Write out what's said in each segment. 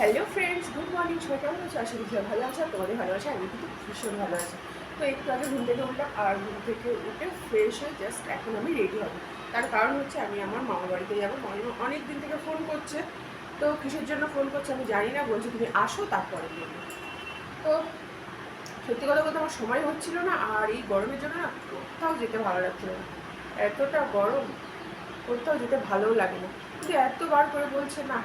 Hello friends good morning সবাই কেমন আছো? আশা করি ভালো আছো তোমাদের ভালো আছে আমি কিন্তু ভীষণ ভালো আছি। তো একটু আগে ঘুম থেকে উঠলাম, আর ঘুম থেকে উঠে ফ্রেশ হয়ে জাস্ট এখন আমি রেডি হব। তার কারণ হচ্ছে আমি আমার মামা বাড়িতে যাব মামা অনেক দিন থেকে ফোন করছে। তো কিসের জন্য ফোন করছে আমি জানি না, বলছে তুমি আসো, তারপরে তো সত্যি কথা বলতে আমার সময় হচ্ছিল না, আর এই গরমের জন্য না কোথাও যেতে ভালো লাগছিল না। এতটা গরম, কোথাও যেতে ভালোও লাগে না কিন্তু এতবার করে বলছে না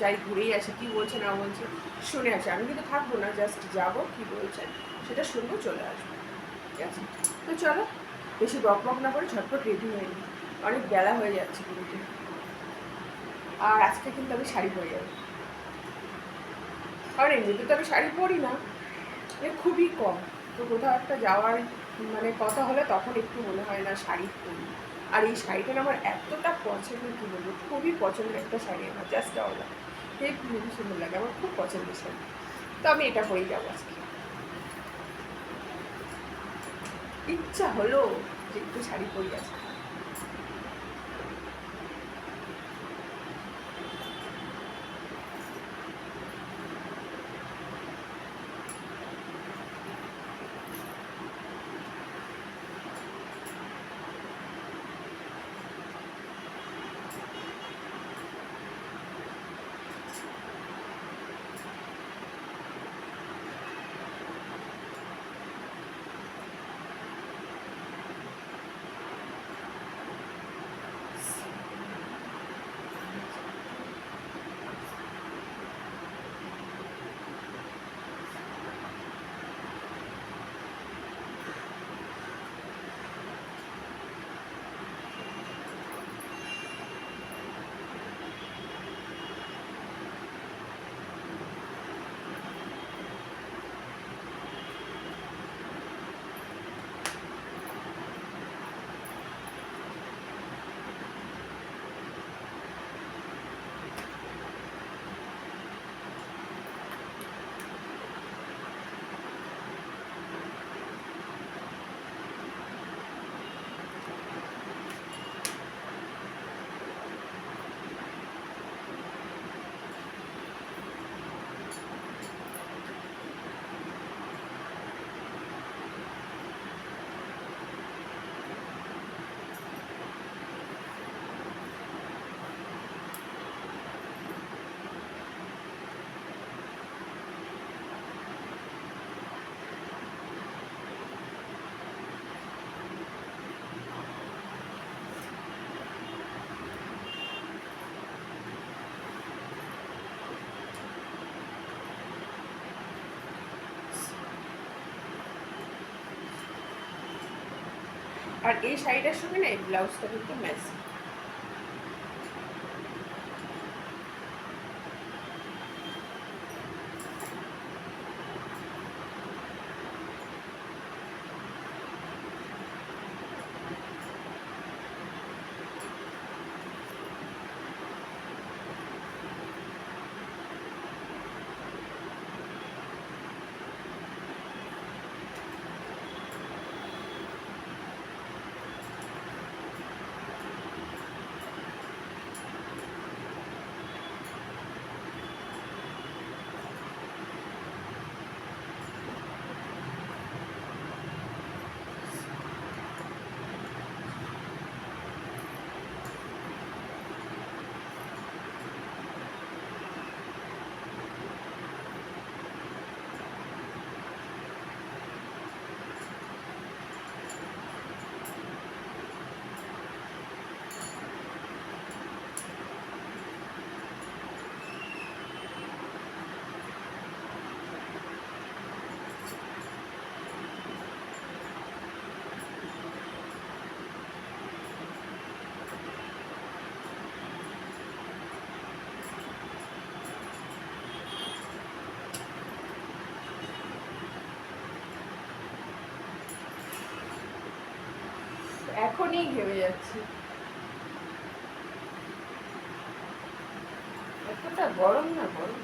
যাই ঘুরেই আসে, কি বলছে না বলছে, শুনে আসে। আমি কিন্তু থাকব না জাস্ট যাব, কি বলছে, সেটা শুনব, চলে আসব। ঠিক আছে? তো চলো, বেশি বক বক না করে ঝটপট রেডি হয়ে নিই। অনেক বেলা হয়ে যাচ্ছে কিন্তু আর আজকে কিন্তু আমি শাড়ি পরে যাব। কারণ এমনিতে তো আমি শাড়ি পরি না। এ খুবই কম। তো কোথাও একটা যাওয়ার মানে কথা হলে তখন একটু মনে হয় না শাড়ি পরি। আর এই শাড়িটা আমার এতটা পছন্দ, কী বলব, খুবই পছন্দের একটা শাড়ি আমার জাস্ট অলা খুবই সুন্দর লাগে, আমার খুব পছন্দের শাড়ি। তো আমি এটা পরেই যাব আজকে। ইচ্ছা হলো যে একটু শাড়ি পরি আজকে। আর এই শাড়িটার সঙ্গে না এই ব্লাউজটা কিন্তু ম্যাচ এখনই ঘেমে যাচ্ছি। এতটা গরম না গরম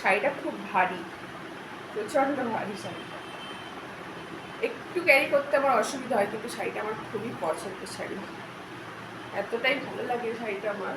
শাড়িটা খুব ভারী, প্রচণ্ড ভারী শাড়িটা একটু ক্যারি করতে আমার অসুবিধা হয়, কিন্তু শাড়িটা আমার খুবই পছন্দের শাড়ি। এতটাই ভালো লাগে শাড়িটা আমার।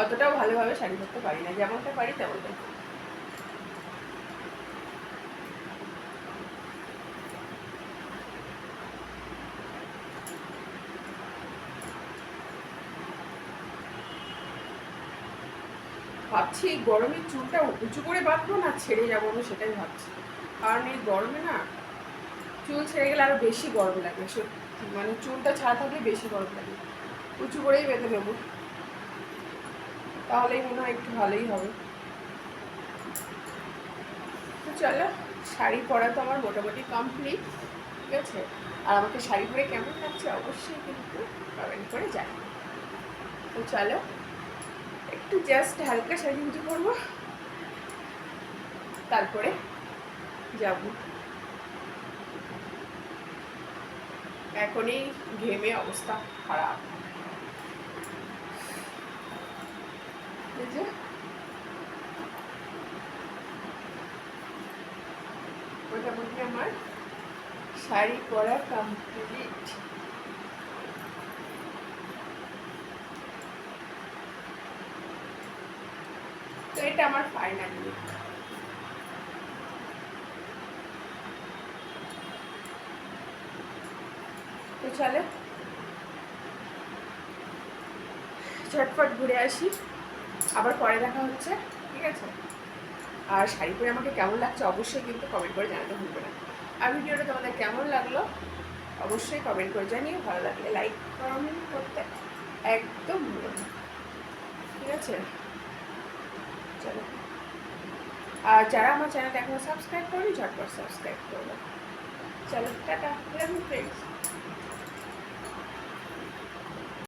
অতটাও ভালোভাবে শাড়ি পরতে পারি না, যেমনটা পারি তেমনটা ভাবছি গরমে চুলটা উঁচু করে বাঁধবো না, ছেড়ে যাব আমি সেটাই ভাবছি। কারণ এই গরমে না, চুল ছেড়ে গেলে আরও বেশি গরম লাগে মানে চুলটা ছাড়া থাকলে বেশি গরম লাগে। উঁচু করেই বেঁধে নেব। তাহলেই মনে হয় একটু ভালোই হবে। তো চলো, শাড়ি পরা তো আমার মোটামুটি কমপ্লিট ঠিক আছে? আর আমাকে শাড়ি পরে কেমন লাগছে অবশ্যই কিন্তু কমেন্ট করে জানি তো চলো, একটু জাস্ট হালকা সাজুগুজু করব তারপরে যাব। এখনই ঘেমে অবস্থা খারাপ এই যে মোটামুটি আমার শাড়ি পরা কমপ্লিট তো এটা আমার ফাইনাল লুক তো চলে ঝটফট ঘুরে আসি। আবার পরে দেখা হচ্ছে, ঠিক আছে? আর শাড়ি পরে আমাকে কেমন লাগছে অবশ্যই কিন্তু কমেন্ট করে জানাতে ভুলবে না। আর ভিডিওটা তোমাদের কেমন লাগল অবশ্যই কমেন্ট করে জানিয়ে ভালো লাগলে লাইক কমেন্ট করতে একদম ভুলো না। ঠিক আছে? চলো। আর যারা আমার চ্যানেলটা এখনও সাবস্ক্রাইব করেনি, ঝটপট সাবস্ক্রাইব করবে চলো, টাটা। ফ্রেন্ডস